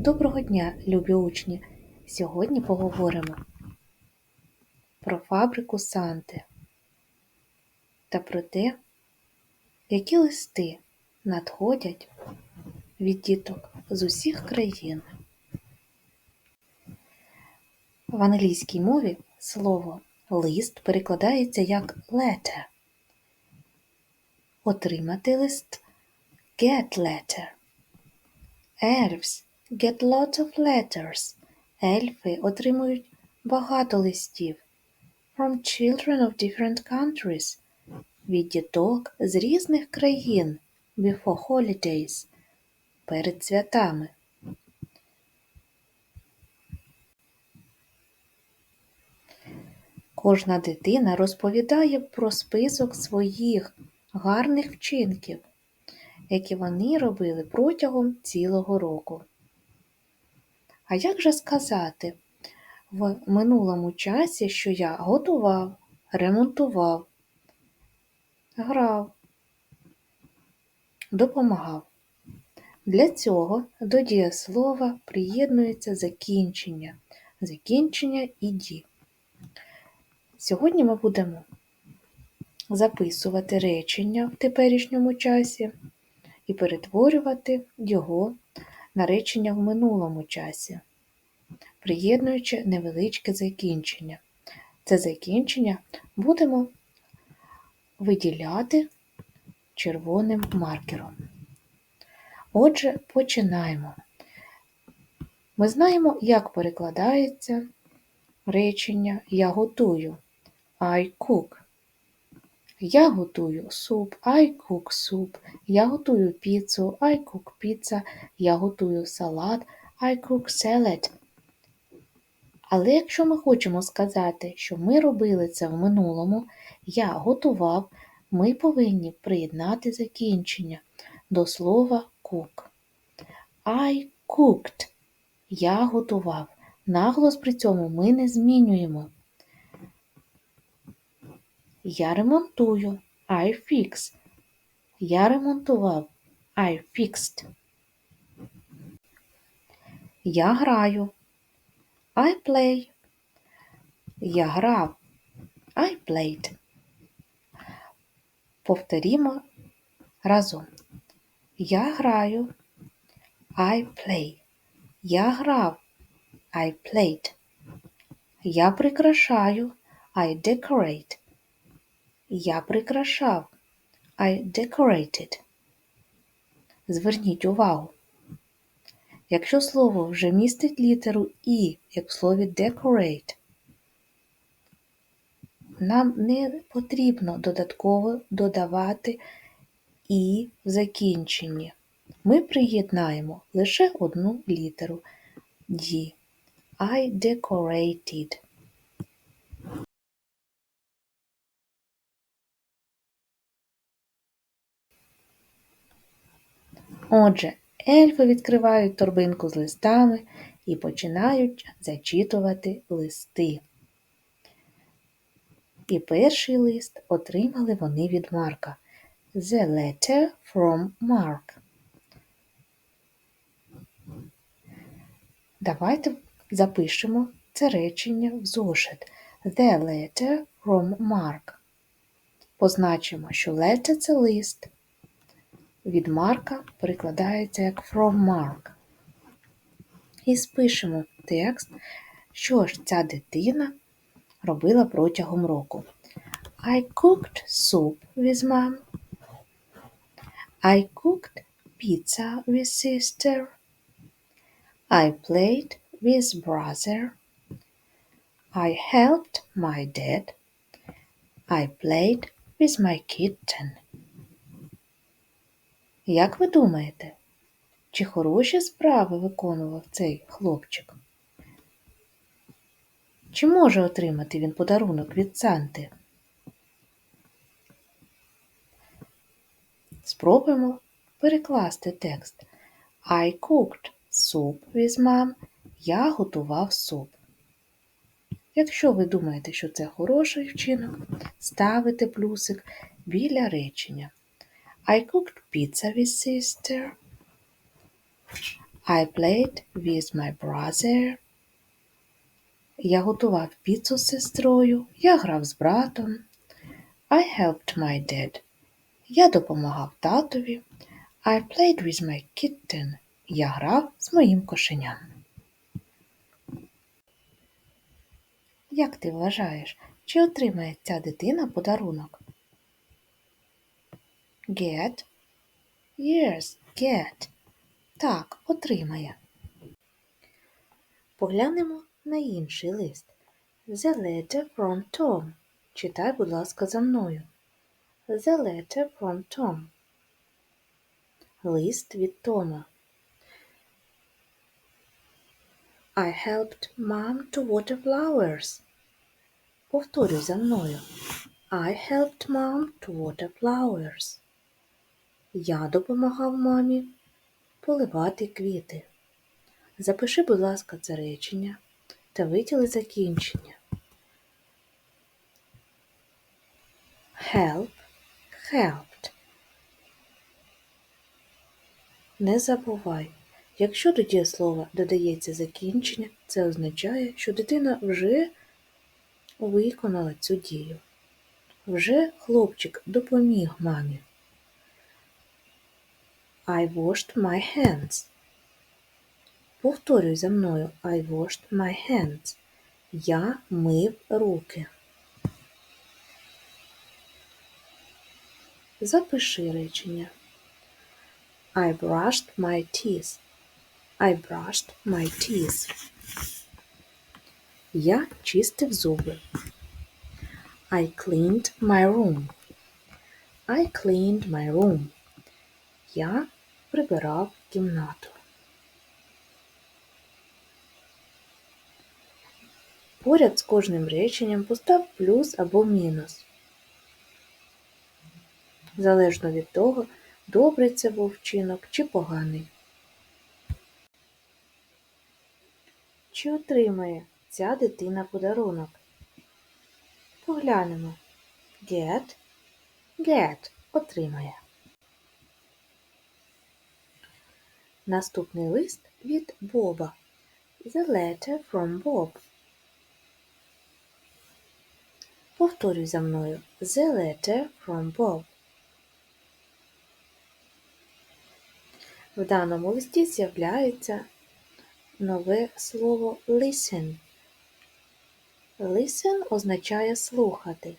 Доброго дня, любі учні! Сьогодні поговоримо про фабрику Санти та про те, які листи надходять від діток з усіх країн. В англійській мові слово лист перекладається як letter. Отримати лист get letter. Elves get lots of letters. Ельфи отримують багато листів. From children of different countries. Від діток з різних країн. Before holidays. Перед святами. Кожна дитина розповідає про список своїх гарних вчинків які вони робили протягом цілого року. А як же сказати в минулому часі, що я готував, ремонтував, грав, допомагав? Для цього до дієслова приєднується закінчення, закінчення іді. Сьогодні ми будемо записувати речення в теперішньому часі і перетворювати його на речення в минулому часі, приєднуючи невеличке закінчення. Це закінчення будемо виділяти червоним маркером. Отже, починаємо. Ми знаємо, як перекладається речення Я готую I cook. Я готую суп, I cook soup. Я готую піцу, I cook pizza. Я готую салат, I cook salad. Але якщо ми хочемо сказати, що ми робили це в минулому, я готував, ми повинні приєднати закінчення до слова cook. I cooked. Я готував. Наголос при цьому ми не змінюємо. Я ремонтую. I fix. Я ремонтував. I fixed. Я граю. I play. Я грав. I played. Повторімо разом. Я граю. I play. Я грав. I played. Я прикрашаю. I decorate. Я прикрашав. I decorated. Зверніть увагу. Якщо слово вже містить літеру І, як в слові decorate, нам не потрібно додатково додавати І в закінченні. Ми приєднаємо лише одну літеру D. I decorated. Отже, ельфи відкривають торбинку з листами і починають зачитувати листи. І перший лист отримали вони від Марка. The letter from Mark. Давайте запишемо це речення в зошит. The letter from Mark. Позначимо, що letter – це лист від Марка перекладається як from Mark. І спишемо текст, що ж ця дитина робила протягом року. I cooked soup with mom. I cooked pizza with sister. I played with brother. I helped my dad. I played with my kitten. Як ви думаєте, чи хороші справи виконував цей хлопчик? Чи може отримати він подарунок від Санти? Спробуємо перекласти текст. I cooked soup with mom. Я готував суп. Якщо ви думаєте, що це хороший вчинок, ставите плюсик біля речення. I cooked pizza with sister. I played with my brother. Я готував піцу з сестрою. Я грав з братом. I helped my dad. Я допомагав татові. I played with my kitten. Я грав з моїм кошеням. Як ти вважаєш, чи отримає ця дитина подарунок? Get. Yes, get. Так, отримає. Поглянемо на інший лист. The letter from Tom. Читай, будь ласка, за мною. The letter from Tom. Лист від Тома. I helped mom to water flowers. Повторюй за мною. I helped mom to water flowers. Я допомагав мамі поливати квіти. Запиши, будь ласка, це речення та виділи закінчення. Help, helped. Не забувай, якщо до дієслова додається закінчення, це означає, що дитина вже виконала цю дію. Вже хлопчик допоміг мамі. I washed my hands. Повторюй за мною I washed my hands. Я мив руки. Запиши речення. I brushed my teeth. I brushed my teeth. Я чистив зуби. I cleaned my room. I cleaned my room. Я прибирав кімнату. Поряд з кожним реченням постав плюс або мінус. Залежно від того, добрий це був вчинок чи поганий. Чи отримає ця дитина подарунок? Поглянемо. Get, get отримає. Наступний лист від Боба. The letter from Bob. Повторюй за мною. The letter from Bob. В даному листі з'являється нове слово listen. Listen означає слухати.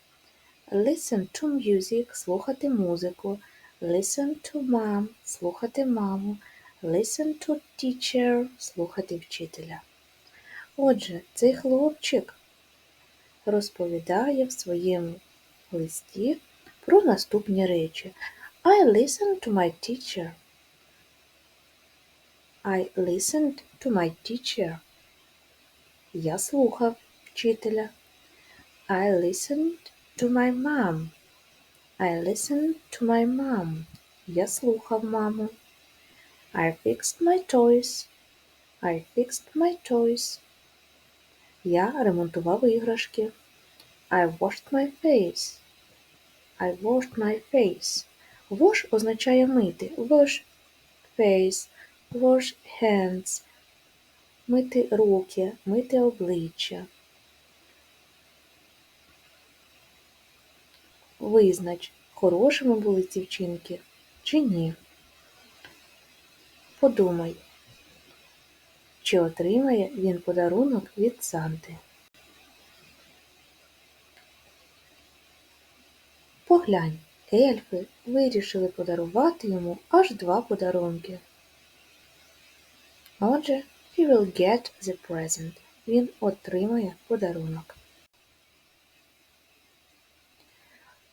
Listen to music слухати музику. Listen to mom слухати маму. Listen to teacher слухати вчителя. Отже, цей хлопчик розповідає в своєму листі про наступні речі. I listened to my teacher. I listened to my teacher. Я слухав вчителя. I listened to my mom. I listened to my mom. Я слухав маму. I fixed my toys. I fixed my toys. Я ремонтував іграшки. I washed my face. I washed my face. Wash означає мити. Wash face. Wash hands. Мити руки, мити обличчя. Визнач, хорошими були ці вчинки чи ні. Подумай, чи отримає він подарунок від Санти. Поглянь, ельфи вирішили подарувати йому аж два подарунки. Отже, he will get the present. Він отримає подарунок.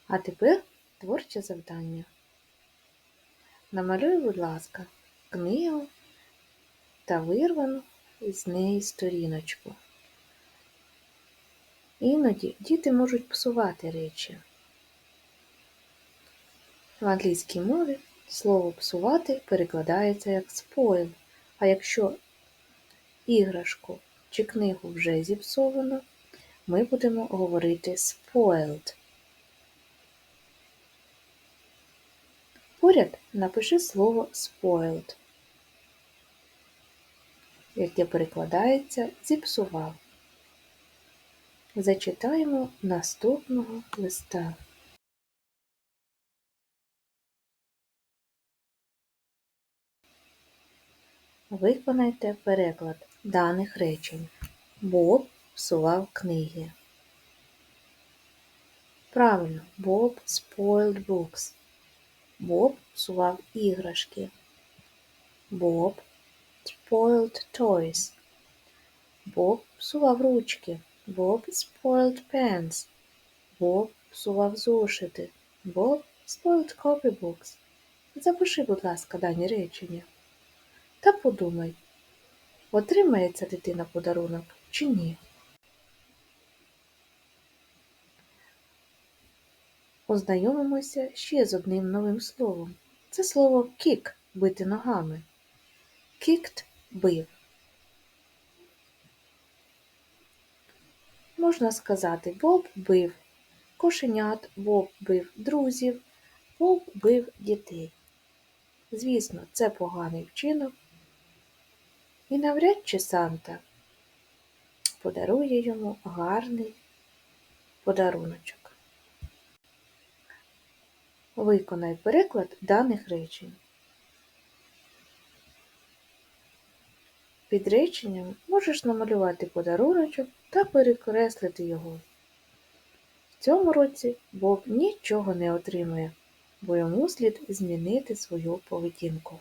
А тепер творче завдання. Намалюй, будь ласка, книгу та вирвану з неї сторіночку. Іноді діти можуть псувати речі. В англійській мові слово псувати перекладається як spoil, а якщо іграшку чи книгу вже зіпсовано, ми будемо говорити spoiled. Поряд напиши слово spoiled. яке перекладається зіпсував. Зачитаємо наступного листа. Виконайте переклад даних речень. Боб псував книги. Правильно, Bob spoiled books. Боб псував іграшки. Bob spoiled toys. Боб псував ручки. Bob spoiled pens. Боб псував зошити. Bob spoiled copybooks. Запиши, будь ласка, дані речення. Та подумай, отримає ця дитина подарунок чи ні. Ознайомимося ще з одним новим словом. Це слово kick – бити ногами. Kicked – бив. Можна сказати, Боб бив кошенят, Боб бив друзів, Боб бив дітей. Звісно, це поганий вчинок, і навряд чи Санта подарує йому гарний подаруночок. Виконай переклад даних речень. Під реченням можеш намалювати подаруночок та перекреслити його. В цьому році Боб нічого не отримує, бо йому слід змінити свою поведінку.